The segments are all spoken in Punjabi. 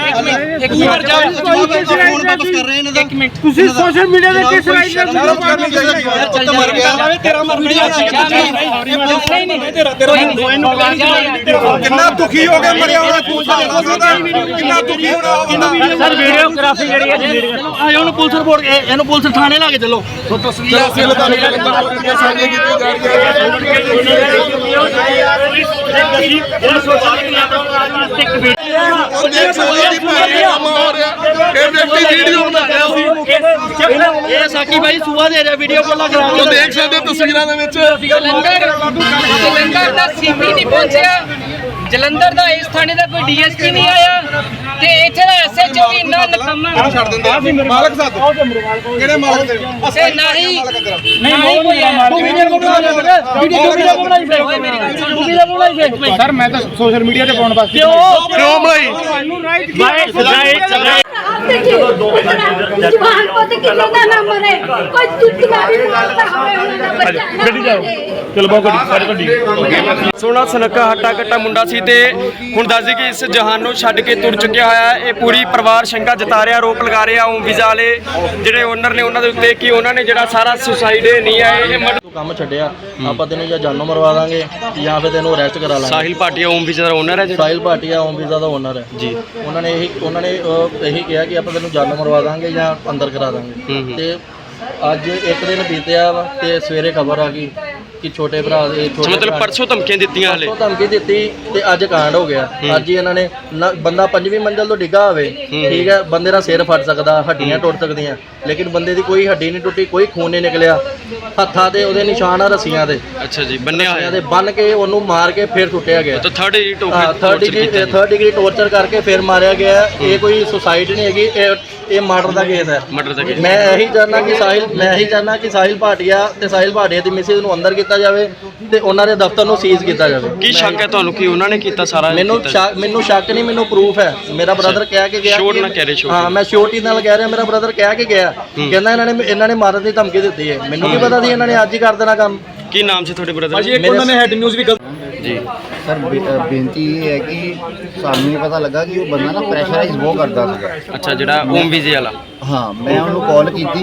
ਇੱਕ ਮਿੰਟ ਜਾ ਫੋਨ ਵਾਪਸ ਕਰ ਰਹੇ ਇਹਨਾਂ ਦਾ ਇੱਕ ਮਿੰਟ ਤੁਸੀਂ ਸੋਸ਼ਲ ਮੀਡੀਆ ਤੇ ਕਿਸ ਰਾਈਟ ਨਾਲ ਵੀਡੀਓ ਪਾ ਰਹੇ ਹੋ। ਚੱਲ ਮਰ ਗਿਆ ਤੇਰਾ ਮਰ ਵੀਡੀਓ ਨਹੀਂ ਨਹੀਂ ਤੇਰਾ ਤੇਰਾ ਕਿੰਨਾ ਦੁਖੀ ਹੋ ਕੇ ਮਰਿਆ ਹੋਣਾ ਤੂੰ ਸਾਡਾ ਸਕਦਾ ਕਿੰਨਾ ਦੁਖੀ ਹੋਣਾ ਹੋਣਾ ਸਰ ਵੀਡੀਓਗ੍ਰਾਫੀ ਜਿਹੜੀ ਹੈ ਜਿਹੜੀ ਆ ਇਹਨੂੰ ਪੁਲਿਸ ਰਿਪੋਰਟ ਇਹਨੂੰ ਪੁਲਿਸ ਥਾਣੇ ਲਾ ਕੇ ਚੱਲੋ। ਉਹ ਦੇਖ ਸਕਦੇ ਹੋ ਕਿ ਭਾਈ ਕੰਮ ਹੋ ਰਿਹਾ ਇਹ ਵਿਅਕਤੀ ਵੀਡੀਓ ਬਣਾ ਰਿਹਾ ਸੀ ਇਹ ਸਾਕੀ ਭਾਈ ਸੁਬਾ ਦੇ ਰਿਹਾ ਵੀਡੀਓ ਕੋਲ ਕਰਾ ਉਹ ਦੇਖ ਸਕਦੇ ਹੋ ਤਸਵੀਰਾਂ ਦੇ ਵਿੱਚ। ਜਲੰਧਰ ਜਲੰਧਰ ਦਾ ਸੀਪੀ ਨਹੀਂ ਪਹੁੰਚਿਆ। ਜਲੰਧਰ ਦਾ ਇਸ ਥਾਣੇ ਦਾ ਕੋਈ ਡੀਐਸਪੀ ਨਹੀਂ ਆਇਆ। ਤੇ ਇੱਥੇ ਦਾ ਐਸਐਚਓ ਵੀ ਇੰਨਾ ਨਕਮਾ ਛੱਡ ਦਿੰਦੇ ਮਾਲਕ ਸਾਥ ਕਿਹੜੇ ਮਾਲਕ ਦੇ? ਤੇ ਨਾ ਹੀ ਨਹੀਂ ਨਹੀਂ ਕੋਈ ਤੂੰ ਵੀਡੀਓ ਬਣਾ ਲੈ ਵੀਡੀਓ ਵੀਡੀਓ ਬਣਾਈ ਫੇਰ ਤੂੰ ਵੀਡੀਓ ਬਣਾਈ ਫੇਰ ਸਰ ਮੈਂ ਤਾਂ ਸੋਸ਼ਲ ਮੀਡੀਆ ਤੇ ਪਾਉਣ ਵਾਸਤੇ ਕਿਉਂ? ਕਿਉਂ ਬਣਾਈ? ਜਵਾਨ ਪੁੱਤ ਕਿਹਦਾ ਸੋਨਾ ਸਨੱਕਾ ਹੱਟਾ ਕੱਟਾ ਮੁੰਡਾ ਸੀ ਤੇ ਹੁਣ ਦੱਸਦੇ ਕਿ ਇਸ ਜਹਾਨ ਨੂੰ ਛੱਡ ਕੇ ਤੁਰ ਚੁੱਕਿਆ ਹੋਇਆ ਇਹ ਪੂਰੀ ਪਰਿਵਾਰ ਸ਼ੰਕਾ ਜਤਾ ਰਿਹਾ ਆਰੋਪ ਲਗਾ ਰਿਹਾ ਉਹ ਵੀਜ਼ਾ ਵਾਲੇ ਜਿਹੜੇ ਓਨਰ ਨੇ ਉਹਨਾਂ ਦੇ ਉੱਤੇ ਕਿ ਉਹਨਾਂ ਨੇ ਜਿਹੜਾ ਸਾਰਾ ਸੁਸਾਈਡ ਨਹੀਂ ਆਏ ਇਹ ਕੰਮ ਛੱਡਿਆ ਆਪਾਂ ਤੈਨੂੰ ਜਾਂ ਜਾਨੋਂ ਮਰਵਾ ਦਾਂਗੇ ਜਾਂ ਫਿਰ ਤੈਨੂੰ ਅਰੈਸਟ ਕਰਾ ਲਾਂਗੇ। ਸਾਹਿਲ ਭਾਟੀਆ ਓਮ ਵੀਜ਼ਾ ਦਾ ਓਨਰ ਹੈ ਜਿਹੜਾ? ਸਾਹਿਲ ਭਾਟੀਆ ਓਮ ਵੀਜ਼ਾ ਦਾ ਓਨਰ ਹੈ। ਜੀ। ਉਹਨਾਂ ਨੇ ਇਹੀ ਉਹਨਾਂ ਨੇ ਇਹੀ ਕਿਹਾ ਕਿ ਆਪਾਂ ਤੈਨੂੰ ਜਾਨੋਂ ਮਰਵਾ ਦਾਂਗੇ ਜਾਂ ਅੰਦਰ ਕਰਾ ਦਾਂਗੇ। ਤੇ ਅੱਜ ਇੱਕ ਦਿਨ ਬੀਤਿਆ ਵਾ ਤੇ ਸਵੇਰੇ ਖਬਰ ਆ ਗਈ ਕਿ ਛੋਟੇ ਭਰਾ ਦੇ ਛੋਟੇ ਮਤਲਬ ਭਰਾ- ਪਰਸੋਂ ਧਮਕੀਆਂ ਦਿੱਤੀਆਂ ਹਲੇ? ਪਰਸੋਂ ਧਮਕੀ ਦਿੱਤੀ ਤੇ ਅੱਜ ਕਾਂਡ ਹੋ ਗਿਆ। ਅੱਜ ਹੀ ਇਹਨਾਂ ਨੇ ਨਾ- ਬੰਦਾ ਪੰਜਵੀਂ ਮੰਜ਼ਲ ਤੋਂ ਡਿੱਗਾ ਹੋਵੇ ਠੀਕ ਹੈ ਬੰਦੇ ਦਾ ਸਿਰ ਫਟ ਸਕਦਾ ਹੱਡੀਆਂ ਟੁੱਟ ਸਕਦੀਆਂ ਲੇਕਿਨ ਬੰਦੇ ਦੀ ਕੋਈ ਹੱਡੀ ਨਹੀਂ ਟੁੱਟੀ ਕੋਈ ਖੂਨ ਨਹੀਂ ਨਿਕਲਿਆ। ਹੱਥਾਂ ਤੇ ਉਹਦੇ ਨਿਸ਼ਾਨ ਆ ਰੱਸੀਆਂ ਦੇ। ਅੱਛਾ ਜੀ ਬੰਨਿਆ ਹੋਇਆ। ਦੇ ਬੰਨ ਕੇ ਉਹਨੂੰ ਮਾਰ ਕੇ ਫਿਰ ਸੁੱਟਿਆ ਗਿਆ। ਤਾਂ third age third degree third degree torture ਕਰਕੇ ਫਿਰ ਮਾਰਿਆ ਗਿਆ। ਇਹ ਕੋਈ ਸੁਸਾਇਡ ਨਹੀਂ ਹੈਗੀ ਇਹ ਇਹ ਮਰਡਰ ਦਾ ਕੇਸ ਹੈ। ਮਰਡਰ ਦਾ case। ਮੈਂ ਇਹੀ ਚਾਹਨਾ ਕਿ ਸਾਹਿਲ ਮੈਂ ਇਹੀ ਚਾਹਨਾ ਕਿ ਸਾਹਿਲ ਭਾਟੀਆ ਤੇ ਸਾਹਿਲ ਭਾਟੀਆ ਦੀ ਮਿਸਿਸ ਨੂੰ ਅੰਦਰ ਕੀਤਾ ਜਾਵੇ ਤੇ ਉਹਨਾਂ ਦੇ ਦਫ਼ਤਰ ਨੂੰ ਸੀਜ਼ ਕੀਤਾ ਜਾਵੇ। ਕੀ ਸ਼ੱਕ ਹੈ ਤੁਹਾਨੂੰ ਕਿ ਉਹਨਾਂ ਨੇ ਕੀਤਾ ਸਾਰਾ ਮੈਨੂੰ ਕੀਤਾ? ਸ਼ੱਕ- ਮੈਨੂੰ ਸ਼ੱਕ ਨਹੀਂ ਮੈਨੂੰ ਪ੍ਰੂਫ ਹੈ। ਮੇਰਾ ਬ੍ਰਦਰ ਕਹਿ ਕੇ ਗਿਆ ਕਿ- ਨਾ ਕਹਿ ਰਹੇ, sure। ਹਾਂ ਮੈਂ ਸ਼ੋਰਟੀ ਨਾਲ ਕਹਿ ਰਿਹਾ ਮੇਰਾ ਬ੍ਰਦਰ ਕਹਿ ਕੇ ਗਿਆ। ਕਹਿੰਦਾ ਇਹਨਾਂ ਨੇ ਇਹਨਾਂ ਨੇ ਮਾਰਨ ਦੀ ਧਮਕੀ ਦਿੱਤੀ ਹੈ। ਮੈਨੂੰ ਕੀ ਪਤਾ ਸੀ ਇਹਨਾਂ ਨੇ ਅੱਜ ਹੀ ਕਰ ਦੇਣਾ ਕੰਮ। ਕੀ ਨਾਮ ਸੀ ਤੁਹਾਡੇ ਬ੍ਰਦਰ ਮੇਰੇ ਹੈਡ ਨਿਊਜ਼ ਵੀ ਜੀ। ਸਰ ਬੇ- ਅ, ਬੇਨਤੀ ਇਹ ਹੈ ਕਿ ਸਾਨੂੰ ਇਹ ਪਤਾ ਲੱਗਾ ਕਿ ਉਹ ਬੰਦਾ ਨਾ ਪ੍ਰੈਸ਼ਰਾਈਜ਼ ਬਹੁਤ ਕਰਦਾ ਸੀਗਾ। ਅੱਛਾ ਜਿਹੜਾ ਓਮ ਵੀਜ਼ੇ ਵਾਲਾ। ਹਾਂ ਮੈਂ ਉਹਨੂੰ ਕਾਲ ਕੀਤੀ।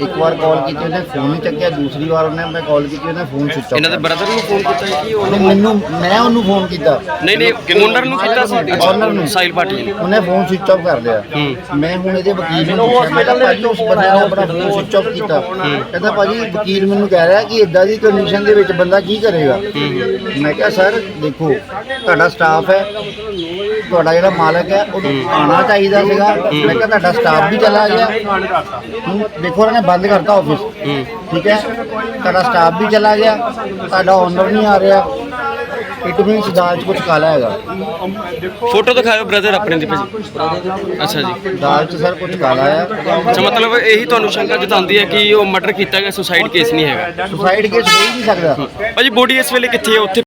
ਇੱਕ ਵਾਰ ਕਾਲ ਕੀਤੀ ਉਹਨੇ ਫੋਨ ਨਹੀਂ ਚੱਕਿਆ ਦੂਸਰੀ ਵਾਰ ਉਹਨੇ ਮੈਂ ਕਾਲ ਕੀਤੀ ਉਹਨੇ ਫੋਨ ਆਫ ਇਹਨਾਂ ਦੇ ਬ੍ਰਦਰ ਨੂੰ ਫੋਨ ਕੀਤਾ ਕਿ ਉਹ ਮੈਨੂੰ ਮੈਂ ਉਹਨੂੰ ਫੋਨ ਕੀਤਾ। ਨਹੀਂ ਨਹੀਂ ਓਨਰ ਨੂੰ ਕੀਤਾ ਸੀ Owner ਨੂੰ। ਸਾਹਿਲ ਭਾਟੀਆ ਨੇ। ਉਹਨੇ ਫੋਨ ਸਵਿਚ ਆਫ ਕਰ ਲਿਆ। ਮੈਂ ਹੁਣ ਇਹਦੇ ਵਕੀਲ ਨੂੰ ਪੁੱਛਿਆ ਮੈਂ ਕਿਹਾ ਭਾਜੀ ਉਸ ਬੰਦੇ ਨੇ ਆਪਣਾ ਫੋਨ ਸਵਿਚ ਆਫ ਕੀਤਾ। ਕਹਿੰਦਾ ਭਾਜੀ ਵਕੀਲ ਮੈਨੂੰ ਕਹਿ ਰਿਹਾ ਕਿ ਇਦਾਂ ਦੀ ਕੰਡੀਸ਼ਨ ਦੇ ਵਿੱਚ ਬੰਦਾ ਕੀ ਕਰੇਗਾ? ਮੈਂ ਕਿਹਾ ਸਰ ਦੇਖੋ ਤੁਹਾਡਾ ਸਟਾਫ ਹੈ ਤੁਹਾਡਾ ਜਿਹੜਾ ਮਾਲਕ ਹੈ ਉਹਨੂੰ ਆਉਣਾ ਚਾਹੀਦਾ ਸੀਗਾ। ਮੈਂ ਕਿਹਾ ਤੁਹਾਡਾ ਸਟਾਫ ਵੀ ਚਲਾ ਗਿਆ। ਦੇਖੋ ਉਹਨਾਂ ਬੰਦ ਕਰਤਾ ਆਫਿਸ ਠੀਕ ਹੈ? ਤੁਹਾਡਾ ਸਟਾਫ ਵੀ ਚਲਾ ਗਿਆ। ਤੁਹਾਡਾ ਓਨਰ ਨਹੀਂ ਆ ਰਿਹਾ। ਇਟ ਮੀਨਸ ਦਾਲ 'ਚ ਕੁਝ ਕਾਲਾ ਹੈਗਾ। ਫੋਟੋ ਦਿਖਾਓ ਬ੍ਰਦਰ ਆਪਣੇ ਦੀ ਭਾਜੀ। ਅੱਛਾ ਜੀ। ਦਾਲ 'ਚ ਸਰ ਕੁਝ ਕਾਲਾ ਹੈ। ਅੱਛਾ ਮਤਲਬ ਇਹੀ ਤੁਹਾਨੂੰ ਸ਼ੰਕਾ ਜਤਾਉਂਦੀ ਹੈ ਕਿ ਉਹ ਮਰਡਰ ਕੀਤਾ ਗਿਆ ਸੁਸਾਈਡ ਕੇਸ ਨਹੀਂ ਹੈਗਾ। ਸੁਸਾਈਡ ਕੇਸ ਹੋ ਹੀ ਨਹੀਂ ਸਕਦਾ। ਭਾਜੀ ਬੋਡੀ ਇਸ ਵੇਲੇ ਕਿੱਥੇ ਹੈ? ਉੱਥੇ